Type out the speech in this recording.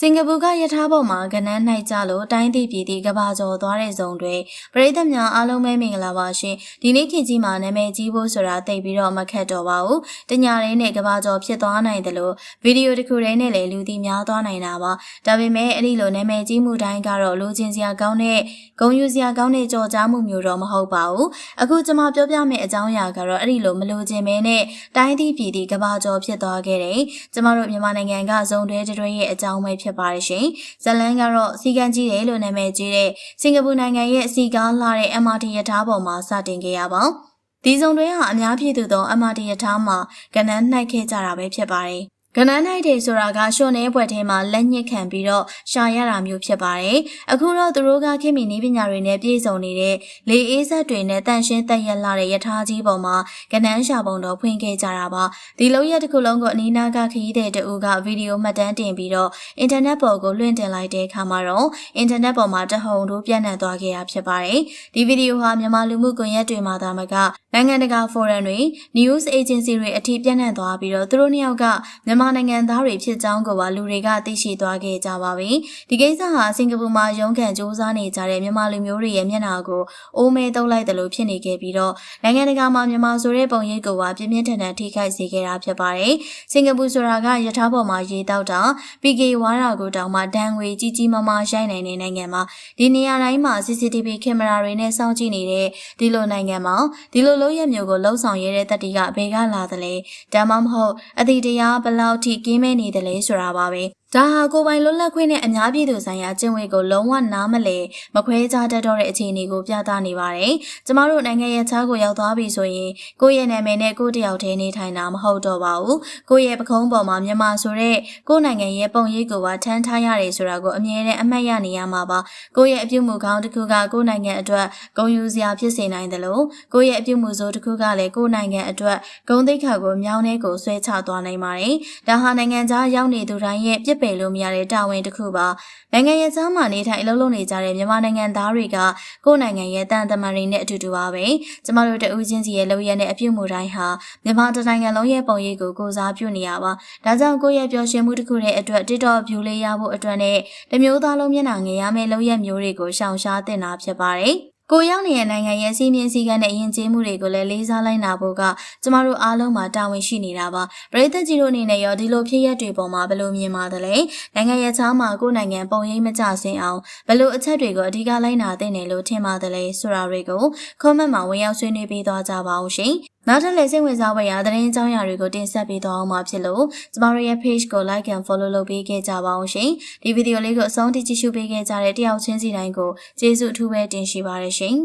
စင်ကာပူကယထာပေါ်မှာကနန်းနိုင်ကြလို့တိုင်းတည်ပြည်တည်ကဘာကျော်သွားတဲ့ဇုံတွေပရိသတ်များအားလုံးပဲမင်္ဂလာပါရှင်ဒီနေ့ခေတ်ကြီးမှာနာမည်ကြီးဖို့ဆိုတာသိပြီးတော့မခက်တော့ပါဘူးတညာရင်းနဲ့ကဘာကျော်ဖြစ်သွားနိုင်တယ်လို့ဗီဒီယိုတစ်ခုတည်းနဲ့လည်းလူသိများသွားနိုင်တာပါဒါပေမဲ့အဲ့ဒီလိုနာမည်ကြီးမှုတိုင်းကတော့လူချင်းစရာကောင်းတဲ့ဂုံယူစရာကောင်းတဲ့ကြော်ကြားမှုမျိုးတော့မဟုတ်ပါဘူးအခုကျွန်မပြောပြမယ့်အကြောင်းအရာကတော့အဲ့ဒီလိုမလူချင်းမဲနဲ့တိုင်းတည်ပြည်တည်ကဘာကျော်ဖြစ်သွားခဲ့တယ်ကျမတို့မြန်မာနိုင်ငံကဇုံတွေတွေရဲ့အကြောင်းပဲဖြစ်ပါတယ်ရှင်။ဇလန်ကတော့စီကံကြီးတယ်လို့နာမည်ကြီးတဲ့စင်ကာပူနိုင်ငံရဲ့စီကားလာတဲ့ MRT ရထားပေါ်မှာစတင်ခဲ့ရပါဘူး။ဒီဇုံတွေဟာအများပြည်သူသော MRT ရထားမှာကဏ္ဍနှိုက်ခဲ့ကြတာပဲဖြစ်ပါတယ်။ ကနန်းနိုင်တယ်ဆိုတာကရှော့နေဘွက်ထဲမှာလက်ညှစ်ခံပြီးတော့ရှာရတာမျိုးဖြစ်ပါတယ်။အခုတော့သူတို့ကခင်မီနည်းပညာတွေနဲ့ပြည့်စုံနေတဲ့လေအေးဆက်တွေနဲ့တန်ရှင်းတက်ရက်လာတဲ့ယထာကြီးပေါ်မှာကနန်းရှာပုံတော့ဖွင့်ခဲ့ကြတာပါ။ဒီလုံးရက်တစ်ခုလုံးကိုအနီးနားကခရီးတဲ့တူကဗီဒီယိုမှတ်တမ်းတင်ပြီးတော့အင်တာနက်ပေါ်ကိုလွှင့်တင်လိုက်တဲ့အခါမှာတော့အင်တာနက်ပေါ်မှာတဟုန်တို့ပြန့်နှံ့သွားခဲ့တာဖြစ်ပါတယ်။ဒီဗီဒီယိုဟာမြန်မာလူမှုကွန်ရက်တွေမှာသာမက နိုင်ငံတကာဖော်ရမ်တွေ news agency တွေအထိပြန့်နှံ့သွားပြီးတော့သူတို့နှစ်ယောက်ကမြန်မာနိုင်ငံသားတွေဖြစ်ကြောင်းကိုပါလူတွေကသိရှိသွားခဲ့ကြပါပြီ။ဒီကိစ္စဟာစင်ကာပူမှာရုံးကန်စ조사နေကြတဲ့မြန်မာလူမျိုးတွေရဲ့မျက်နှာကိုအိုးမဲတုပ်လိုက်တယ်လို့ဖြစ်နေခဲ့ပြီးတော့နိုင်ငံတကာမှာမြန်မာဆိုတဲ့ပုံရိပ်ကိုပါပြင်းပြင်းထန်ထန်ထိခိုက်စေခဲ့တာဖြစ်ပါတယ်။စင်ကာပူဆိုတာကရထားပေါ်မှာရေတောက်တာ PK ဝါရာကိုတောင်မှဒဏ်ငွေကြီးကြီးမားမားရိုက်နိုင်တဲ့နိုင်ငံမှာဒီနေရာတိုင်းမှာ CCTV ကင်မရာတွေနဲ့စောင့်ကြည့်နေတဲ့ဒီလိုနိုင်ငံမှာဒီလိုလုံးရမျိုးကိုလှုံ့ဆော်ရတဲ့တတိကဘယ်ကလာသလဲဒါမှမဟုတ်အတိတရားဘလောက်ထိကင်းမဲနေတယ်လဲဆိုတာပါပဲ ဒါဟာကိုပိုင်လွတ်လပ်ခွင့်နဲ့အများပြည်သူဆိုင်ရာကျင့်ဝတ်ကိုလုံးဝနားမလည်မခွဲခြားတတ်တော့တဲ့အခြေအနေကိုပြသနေပါတယ်။ကျမတို့နိုင်ငံရဲ့ခြားကိုရောက်သွားပြီဆိုရင်ကိုယ့်ရဲ့နာမည်နဲ့ကိုယ့်တယောက်တည်းနေထိုင်တာမဟုတ်တော့ပါဘူး။ကိုယ့်ရဲ့ပခုံးပေါ်မှာမြန်မာဆိုတဲ့ကိုယ့်နိုင်ငံရဲ့ပုံရိပ်ကိုပါထမ်းထားရတယ်ဆိုတာကိုအမြဲတမ်းအမှတ်ရနေရမှာပါ။ကိုယ့်ရဲ့အပြုတ်မှုကောင်းတစ်ခုကကိုယ့်နိုင်ငံအတွက်ဂုဏ်ယူစရာဖြစ်စေနိုင်တယ်လို့ကိုယ့်ရဲ့အပြုတ်မှုဆိုးတစ်ခုကလည်းကိုယ့်နိုင်ငံအတွက်ဂုဏ်သိက္ခာကိုမြောင်းထဲကိုဆွဲချသွားနိုင်ပါတယ်။ဒါဟာနိုင်ငံခြားရောက်နေသူတိုင်းရဲ့ပြစ်ပယ်လို့မရတဲ့တာဝန်တစ်ခုပါနိုင်ငံရဲ့ချမ်းမာနေထိုင်အလုပ်လုပ်နေကြတဲ့မြန်မာနိုင်ငံသားတွေကကိုယ့်နိုင်ငံရဲ့တန်တမာတွေနဲ့အတူတူပါပဲကျမတို့တဦးချင်းစီရဲ့လုပ်ရတဲ့အပြုမှုတိုင်းဟာမြန်မာတနိုင်ငံလုံးရဲ့ပုံရိပ်ကိုကိုစားပြုနေရပါဒါကြောင့်ကိုယ့်ရဲ့ပျော်ရွှင်မှုတစ်ခုရဲ့အတွက် TikTok view လေးရဖို့အတွက်နဲ့တမျိုးသားလုံးမျက်နှာငယ်ရမယ့်လုပ်ရမျိုးတွေကိုရှောင်ရှားတင်တာဖြစ်ပါတယ် ကိုရောက်နေတဲ့နိုင်ငံရဲ့စီးမြင်စည်းကမ်းနဲ့ယဉ်ကျေးမှုတွေကိုလည်းလေးစားလိုက်နာဖို့ကကျမတို့အားလုံးမှာတာဝန်ရှိနေတာပါပရိသတ်ကြီးတို့အနေနဲ့ရောဒီလိုဖြစ်ရက်တွေပေါ်မှာဘယ်လိုမြင်ပါသလဲနိုင်ငံရဲ့ချားမှာကိုနိုင်ငံပုံရိပ်မကျဆင်းအောင်ဘယ်လိုအချက်တွေကိုအဓိကလိုက်နာသင့်တယ်လို့ထင်ပါသလဲဆိုတာတွေကို comment မှာဝင်ရောက်ဆွေးနွေးပေးသွားကြပါအောင်ရှင် နောက်ထပ်လည်းစိတ်ဝင်စားဖွယ်ရာသတင်းအကြောင်းအရာတွေကိုတင်ဆက်ပေးသွားအောင်မှာဖြစ်လို့ကျမတို့ရဲ့ page ကို like and follow လုပ်ပေးခဲ့ကြပါအောင်ရှင်ဒီဗီဒီယိုလေးကိုအဆုံးထိကြည့်ရှုပေးခဲ့ကြတဲ့တယောက်ချင်းစီတိုင်းကိုကျေးဇူးအထူးပဲတင်ရှိပါတယ်ရှင်